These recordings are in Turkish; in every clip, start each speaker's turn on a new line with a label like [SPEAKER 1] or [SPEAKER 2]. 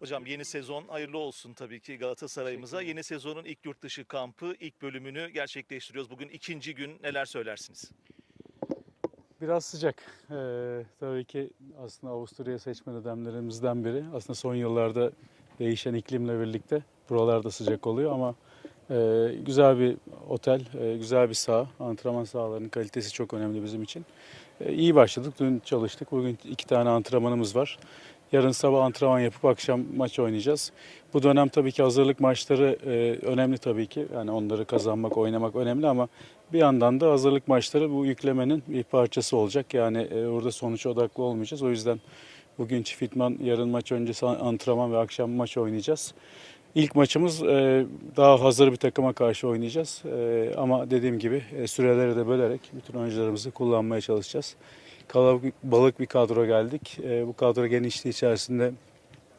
[SPEAKER 1] Hocam yeni sezon hayırlı olsun tabii ki Galatasaray'ımıza. Yeni sezonun ilk yurt dışı kampı, ilk bölümünü gerçekleştiriyoruz. Bugün ikinci gün neler söylersiniz?
[SPEAKER 2] Biraz sıcak. Ee, tabii ki aslında Avusturya seçme nedenlerimizden biri. Aslında son yıllarda değişen iklimle birlikte buralarda sıcak oluyor ama e, güzel bir otel, e, güzel bir saha. Antrenman sahalarının kalitesi çok önemli bizim için. E, iyi başladık. Dün çalıştık. Bugün iki tane antrenmanımız var. Yarın sabah antrenman yapıp akşam maç oynayacağız. Bu dönem tabii ki hazırlık maçları e, önemli tabii ki. Yani onları kazanmak, oynamak önemli ama bir yandan da hazırlık maçları bu yüklemenin bir parçası olacak. Yani e, orada sonuç odaklı olmayacağız. O yüzden bugün çift idman, yarın maç öncesi antrenman ve akşam maç oynayacağız. İlk maçımız e, daha hazır bir takıma karşı oynayacağız. E, ama dediğim gibi e, süreleri de bölerek bütün oyuncularımızı kullanmaya çalışacağız. Kalabalık balık bir kadro geldik. E, bu kadro genişliği içerisinde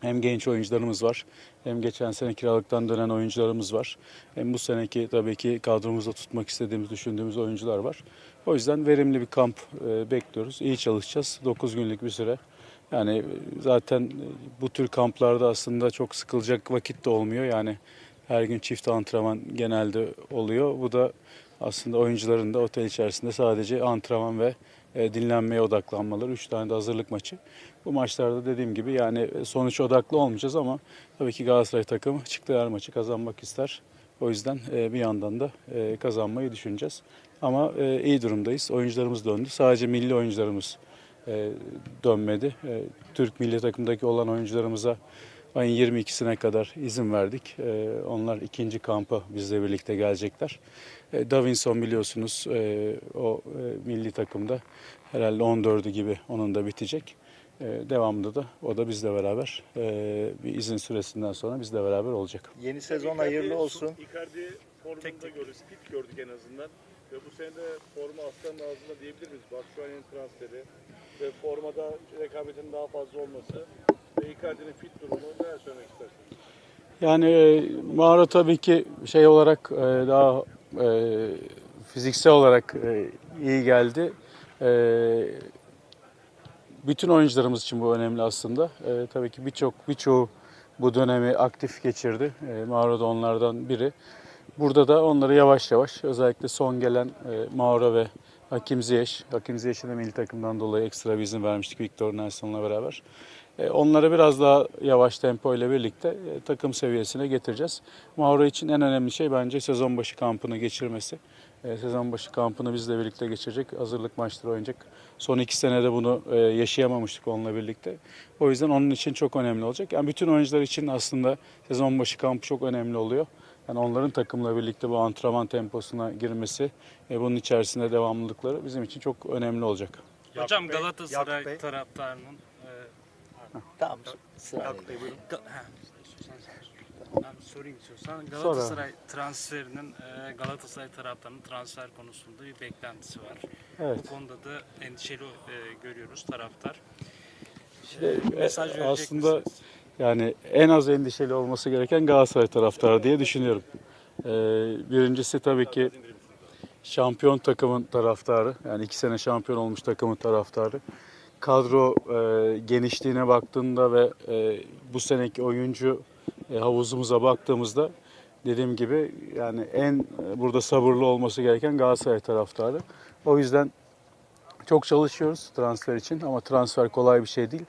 [SPEAKER 2] hem genç oyuncularımız var, hem geçen sene kiralıktan dönen oyuncularımız var. Hem bu seneki tabii ki kadromuzda tutmak istediğimiz, düşündüğümüz oyuncular var. O yüzden verimli bir kamp e, bekliyoruz. İyi çalışacağız. 9 günlük bir süre. Yani e, zaten e, bu tür kamplarda aslında çok sıkılacak vakit de olmuyor. Yani her gün çift antrenman genelde oluyor. Bu da aslında oyuncuların da otel içerisinde sadece antrenman ve dinlenmeye odaklanmaları. Üç tane de hazırlık maçı. Bu maçlarda dediğim gibi yani e, sonuç odaklı olmayacağız ama tabii ki Galatasaray takımı çıktığı her maçı kazanmak ister. O yüzden e, bir yandan da e, kazanmayı düşüneceğiz. Ama e, iyi durumdayız. Oyuncularımız döndü. Sadece milli oyuncularımız e, dönmedi. E, Türk milli takımdaki olan oyuncularımıza ayın 22'sine kadar izin verdik. E, onlar ikinci kampa bizle birlikte gelecekler. E, Davinson biliyorsunuz e, o e, milli takımda herhalde 14'ü gibi onun da bitecek. E, devamında da o da bizle beraber e, bir izin süresinden sonra bizle beraber olacak.
[SPEAKER 1] Yeni sezon hayırlı olsun.
[SPEAKER 3] Icardi formunda gördük, fit gördük en azından. Ve bu sene de forma aslanın ağzında diyebilir miyiz? Batshuayi'nin transferi ve formada rekabetin daha fazla olması Icardi'nin fit durumu neler söylemek istersiniz?
[SPEAKER 2] Yani e, Mauro tabii ki şey olarak e, daha e, fiziksel olarak e, iyi geldi. Bütün oyuncularımız için bu önemli aslında. E, tabii ki birçok birçoğu bu dönemi aktif geçirdi. E, Mauro da onlardan biri. Burada da onları yavaş yavaş özellikle son gelen e, Mauro ve Hakim Ziyech, Hakim Ziyech'in de milli takımdan dolayı ekstra bir izin vermiştik Victor Nelson'la beraber. E, Onları biraz daha yavaş tempo ile birlikte e, takım seviyesine getireceğiz. Mauro için en önemli şey bence sezon başı kampını geçirmesi. E, Sezon başı kampını bizle birlikte geçirecek, hazırlık maçları oynayacak. Son iki senede bunu yaşayamamıştık onunla birlikte. O yüzden onun için çok önemli olacak. Yani bütün oyuncular için aslında sezon başı kampı çok önemli oluyor. Yani onların takımla birlikte bu antrenman temposuna girmesi ve bunun içerisinde devamlılıkları bizim için çok önemli olacak.
[SPEAKER 4] Hocam Galatasaray taraftarının
[SPEAKER 1] Tamam. Sıra
[SPEAKER 4] Yakup Bey buyurun. Ga- ha, istiyorsan sen- Ben sorayım istiyorsan. Galatasaray transferinin e, Galatasaray taraftarının transfer konusunda bir beklentisi var.
[SPEAKER 2] Evet.
[SPEAKER 4] Bu konuda da endişeli e, görüyoruz taraftar.
[SPEAKER 2] İşte,
[SPEAKER 4] E, mesaj verecek
[SPEAKER 2] aslında
[SPEAKER 4] misiniz?
[SPEAKER 2] yani en az endişeli olması gereken Galatasaray taraftarı diye düşünüyorum. Ee, birincisi tabii ki şampiyon takımın taraftarı. Yani iki sene şampiyon olmuş takımın taraftarı. Kadro e, genişliğine baktığında ve e, bu seneki oyuncu e, havuzumuza baktığımızda dediğim gibi yani en e, burada sabırlı olması gereken Galatasaray taraftarı. O yüzden çok çalışıyoruz transfer için ama transfer kolay bir şey değil.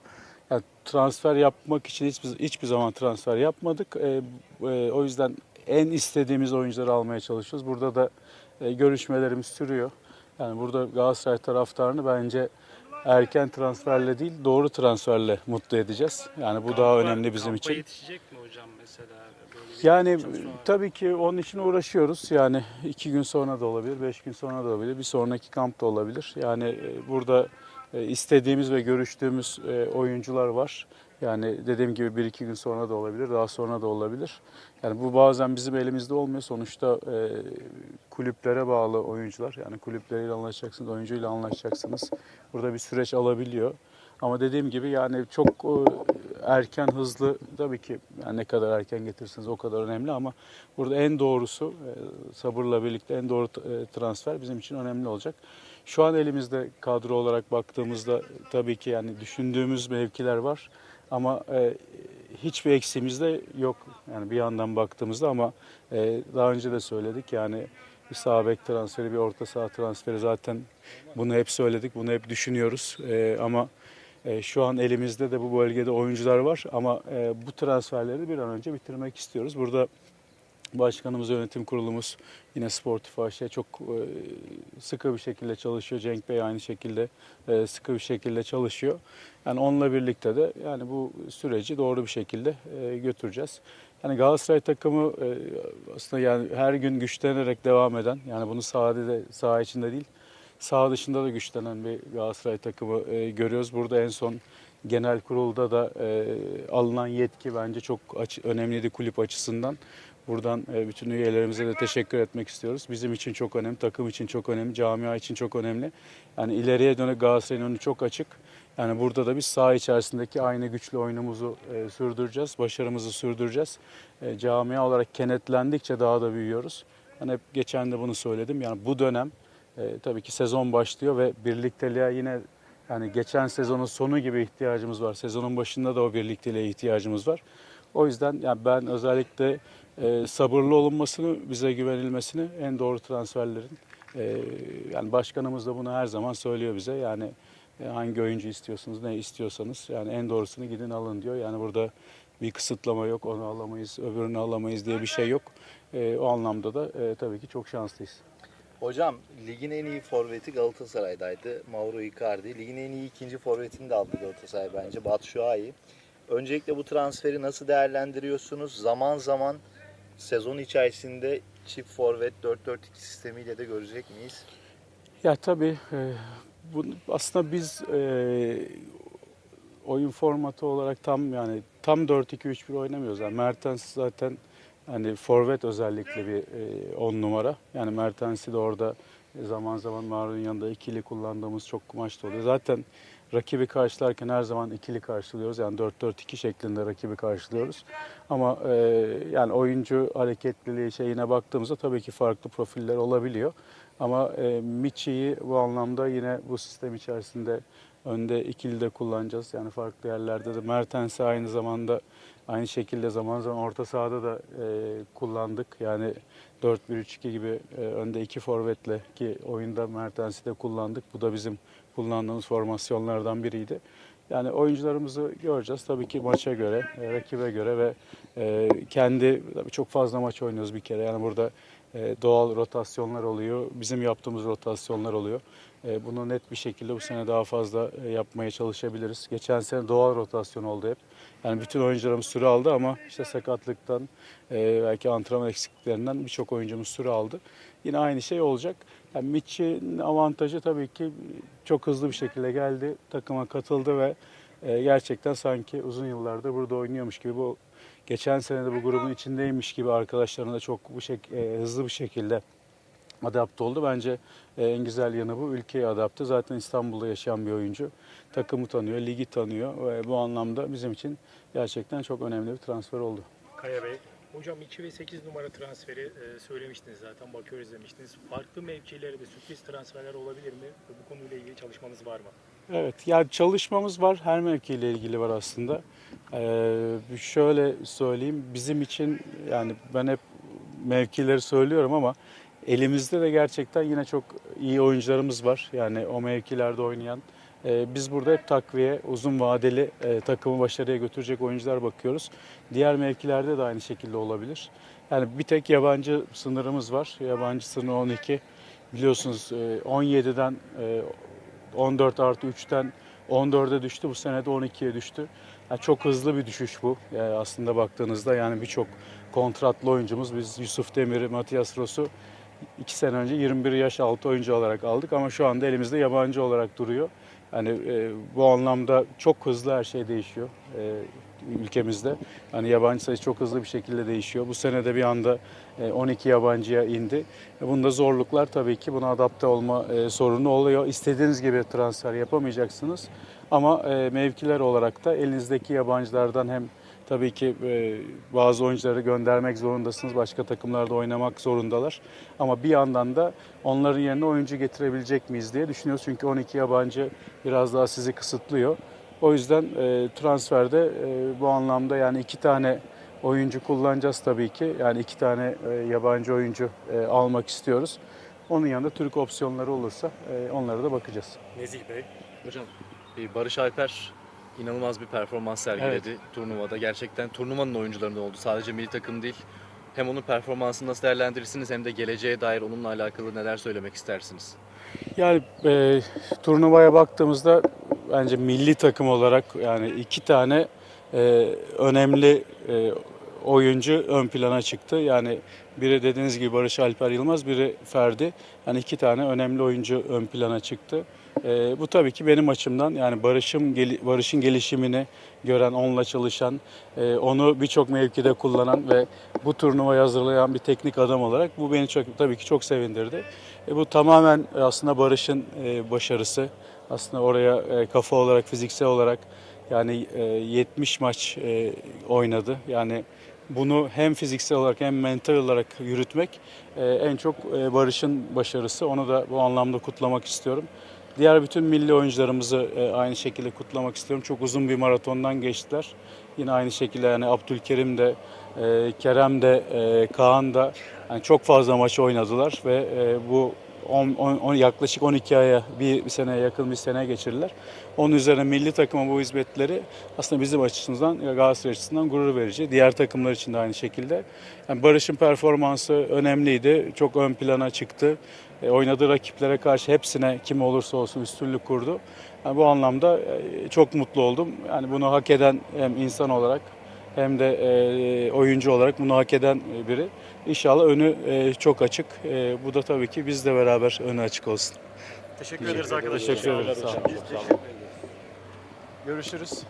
[SPEAKER 2] Yani transfer yapmak için hiçbir, hiçbir zaman transfer yapmadık. E, e, o yüzden en istediğimiz oyuncuları almaya çalışıyoruz. Burada da e, görüşmelerimiz sürüyor. Yani burada Galatasaray taraftarını bence erken transferle değil doğru transferle mutlu edeceğiz. Yani bu daha
[SPEAKER 4] Kampa-
[SPEAKER 2] önemli bizim için.
[SPEAKER 4] yetişecek mi hocam mesela?
[SPEAKER 2] Yani
[SPEAKER 4] var.
[SPEAKER 2] tabii ki onun için uğraşıyoruz. Yani iki gün sonra da olabilir, beş gün sonra da olabilir, bir sonraki kamp da olabilir. Yani e, burada e, istediğimiz ve görüştüğümüz e, oyuncular var. Yani dediğim gibi bir iki gün sonra da olabilir, daha sonra da olabilir. Yani bu bazen bizim elimizde olmuyor. Sonuçta e, kulüplere bağlı oyuncular. Yani kulüpleriyle anlaşacaksınız, oyuncuyla anlaşacaksınız. Burada bir süreç alabiliyor. Ama dediğim gibi yani çok e, erken hızlı tabii ki yani ne kadar erken getirirseniz o kadar önemli ama burada en doğrusu e, sabırla birlikte en doğru e, transfer bizim için önemli olacak. Şu an elimizde kadro olarak baktığımızda tabii ki yani düşündüğümüz mevkiler var ama e, hiçbir eksiğimiz de yok. Yani bir yandan baktığımızda ama e, daha önce de söyledik yani bir sağ bek transferi, bir orta saha transferi zaten bunu hep söyledik, bunu hep düşünüyoruz. E, ama e, şu an elimizde de bu bölgede oyuncular var ama e, bu transferleri bir an önce bitirmek istiyoruz. Burada başkanımız, yönetim kurulumuz yine Sportif AŞ çok e, sıkı bir şekilde çalışıyor. Cenk Bey aynı şekilde e, sıkı bir şekilde çalışıyor. Yani onunla birlikte de yani bu süreci doğru bir şekilde e, götüreceğiz. Yani Galatasaray takımı e, aslında yani her gün güçlenerek devam eden yani bunu sahada da saha içinde değil saha dışında da güçlenen bir Galatasaray takımı e, görüyoruz. Burada en son genel kurulda da e, alınan yetki bence çok aç, önemliydi kulüp açısından. Buradan e, bütün üyelerimize de teşekkür etmek istiyoruz. Bizim için çok önemli, takım için çok önemli, camia için çok önemli. Yani ileriye dönük Galatasaray'ın önü çok açık. Yani burada da biz saha içerisindeki aynı güçlü oyunumuzu e, sürdüreceğiz, başarımızı sürdüreceğiz. E, camia olarak kenetlendikçe daha da büyüyoruz. Yani hep geçen de bunu söyledim. Yani bu dönem e, tabii ki sezon başlıyor ve birlikteliğe yine yani geçen sezonun sonu gibi ihtiyacımız var. Sezonun başında da o birlikteliğe ihtiyacımız var. O yüzden yani ben özellikle e, sabırlı olunmasını, bize güvenilmesini en doğru transferlerin e, yani başkanımız da bunu her zaman söylüyor bize. Yani e, hangi oyuncu istiyorsunuz, ne istiyorsanız yani en doğrusunu gidin alın diyor. Yani burada bir kısıtlama yok, onu alamayız, öbürünü alamayız diye bir şey yok. E, o anlamda da e, tabii ki çok şanslıyız.
[SPEAKER 5] Hocam ligin en iyi forveti Galatasaray'daydı. Mauro Icardi. Ligin en iyi ikinci forvetini de aldı Galatasaray bence. Batshuayi. Öncelikle bu transferi nasıl değerlendiriyorsunuz? Zaman zaman sezon içerisinde çift forvet 4-4-2 sistemiyle de görecek miyiz?
[SPEAKER 2] Ya tabii e, bu aslında biz e, oyun formatı olarak tam yani tam 4-2-3-1 oynamıyoruz. Yani Mertens zaten hani forvet özellikle bir 10 numara. Yani Mertens'i de orada zaman zaman Maru'nun yanında ikili kullandığımız çok maçta oluyor. Zaten rakibi karşılarken her zaman ikili karşılıyoruz. Yani 4-4-2 şeklinde rakibi karşılıyoruz. Ama e, yani oyuncu hareketliliği şeyine baktığımızda tabii ki farklı profiller olabiliyor. Ama e, Michi'yi bu anlamda yine bu sistem içerisinde önde ikili de kullanacağız. Yani farklı yerlerde de Mertens'i aynı zamanda aynı şekilde zaman zaman orta sahada da e, kullandık. Yani 4-1-3-2 gibi e, önde iki forvetle ki oyunda Mertens'i de kullandık. Bu da bizim kullandığımız formasyonlardan biriydi. Yani oyuncularımızı göreceğiz tabii ki maça göre, e, rakibe göre ve e, kendi tabii çok fazla maç oynuyoruz bir kere. Yani burada e, doğal rotasyonlar oluyor, bizim yaptığımız rotasyonlar oluyor. E, bunu net bir şekilde bu sene daha fazla e, yapmaya çalışabiliriz. Geçen sene doğal rotasyon oldu hep. Yani bütün oyuncularımız süre aldı ama işte sakatlıktan, e, belki antrenman eksikliklerinden birçok oyuncumuz süre aldı. Yine aynı şey olacak. Yani Mitch'in avantajı tabii ki çok hızlı bir şekilde geldi, takıma katıldı ve e, gerçekten sanki uzun yıllardır burada oynuyormuş gibi bu geçen sene de bu grubun içindeymiş gibi arkadaşlarına da çok bu şek e, hızlı bir şekilde adapte oldu. Bence e, en güzel yanı bu. Ülkeye adapte. Zaten İstanbul'da yaşayan bir oyuncu. Takımı tanıyor, ligi tanıyor ve bu anlamda bizim için gerçekten çok önemli bir transfer oldu.
[SPEAKER 6] Kaya Bey. Hocam 2 ve 8 numara transferi e, söylemiştiniz zaten bakıyoruz demiştiniz. Farklı mevkilere de sürpriz transferler olabilir mi? Bu konuyla ilgili çalışmanız var mı?
[SPEAKER 2] Evet, yani çalışmamız var. Her mevkiyle ilgili var aslında. Ee, şöyle söyleyeyim, bizim için yani ben hep mevkileri söylüyorum ama elimizde de gerçekten yine çok iyi oyuncularımız var. Yani o mevkilerde oynayan. Ee, biz burada hep takviye, uzun vadeli e, takımı başarıya götürecek oyuncular bakıyoruz. Diğer mevkilerde de aynı şekilde olabilir. Yani bir tek yabancı sınırımız var. Yabancı sınırı 12. Biliyorsunuz e, 17'den e, 14 artı 3'ten 14'e düştü. Bu sene de 12'ye düştü. Yani çok hızlı bir düşüş bu. Yani aslında baktığınızda yani birçok kontratlı oyuncumuz. Biz Yusuf Demir'i, Matias Ross'u 2 sene önce 21 yaş altı oyuncu olarak aldık ama şu anda elimizde yabancı olarak duruyor. Yani e, bu anlamda çok hızlı her şey değişiyor e, ülkemizde. Yani yabancı sayısı çok hızlı bir şekilde değişiyor. Bu sene de bir anda e, 12 yabancıya indi. E, bunda zorluklar tabii ki buna adapte olma e, sorunu oluyor. İstediğiniz gibi transfer yapamayacaksınız. Ama e, mevkiler olarak da elinizdeki yabancılardan hem tabii ki e, bazı oyuncuları göndermek zorundasınız. Başka takımlarda oynamak zorundalar. Ama bir yandan da onların yerine oyuncu getirebilecek miyiz diye düşünüyoruz. Çünkü 12 yabancı biraz daha sizi kısıtlıyor. O yüzden e, transferde e, bu anlamda yani iki tane oyuncu kullanacağız tabii ki. Yani iki tane e, yabancı oyuncu e, almak istiyoruz. Onun yanında Türk opsiyonları olursa e, onlara da bakacağız.
[SPEAKER 6] Nezih Bey.
[SPEAKER 7] Hocam Barış Alper inanılmaz bir performans sergiledi turnuvada. Gerçekten turnuvanın oyuncularından oldu. Sadece milli takım değil. Hem onun performansını nasıl değerlendirirsiniz hem de geleceğe dair onunla alakalı neler söylemek istersiniz?
[SPEAKER 2] Yani e, turnuvaya baktığımızda bence milli takım olarak yani iki tane e, önemli e, oyuncu ön plana çıktı. Yani biri dediğiniz gibi Barış Alper Yılmaz, biri Ferdi. Yani iki tane önemli oyuncu ön plana çıktı. E, bu tabii ki benim açımdan yani Barış'ın geli- Barış'ın gelişimini gören, onunla çalışan, e, onu birçok mevkide kullanan ve bu turnuvayı hazırlayan bir teknik adam olarak bu beni çok tabii ki çok sevindirdi. E, bu tamamen e, aslında Barış'ın e, başarısı. Aslında oraya e, kafa olarak, fiziksel olarak yani e, 70 maç e, oynadı. Yani bunu hem fiziksel olarak hem mental olarak yürütmek e, en çok e, Barış'ın başarısı. Onu da bu anlamda kutlamak istiyorum. Diğer bütün milli oyuncularımızı e, aynı şekilde kutlamak istiyorum. Çok uzun bir maratondan geçtiler. Yine aynı şekilde yani Abdülkerim de, e, Kerem de, e, Kaan da yani çok fazla maç oynadılar ve bu 10, 10, 10 yaklaşık 12 aya bir, bir seneye yakın bir sene geçirdiler. Onun üzerine milli takıma bu hizmetleri aslında bizim açımızdan Galatasaray açısından gurur verici. Diğer takımlar için de aynı şekilde. Yani Barış'ın performansı önemliydi. Çok ön plana çıktı. E, oynadığı rakiplere karşı hepsine kim olursa olsun üstünlük kurdu. Yani bu anlamda e, çok mutlu oldum. Yani bunu hak eden hem insan olarak hem de e, oyuncu olarak bunu hak eden biri. İnşallah önü e, çok açık. E, bu da tabii ki bizle beraber önü açık olsun.
[SPEAKER 6] Teşekkür ederiz arkadaşlar.
[SPEAKER 2] Teşekkür ederim. Sağ olun. Görüşürüz.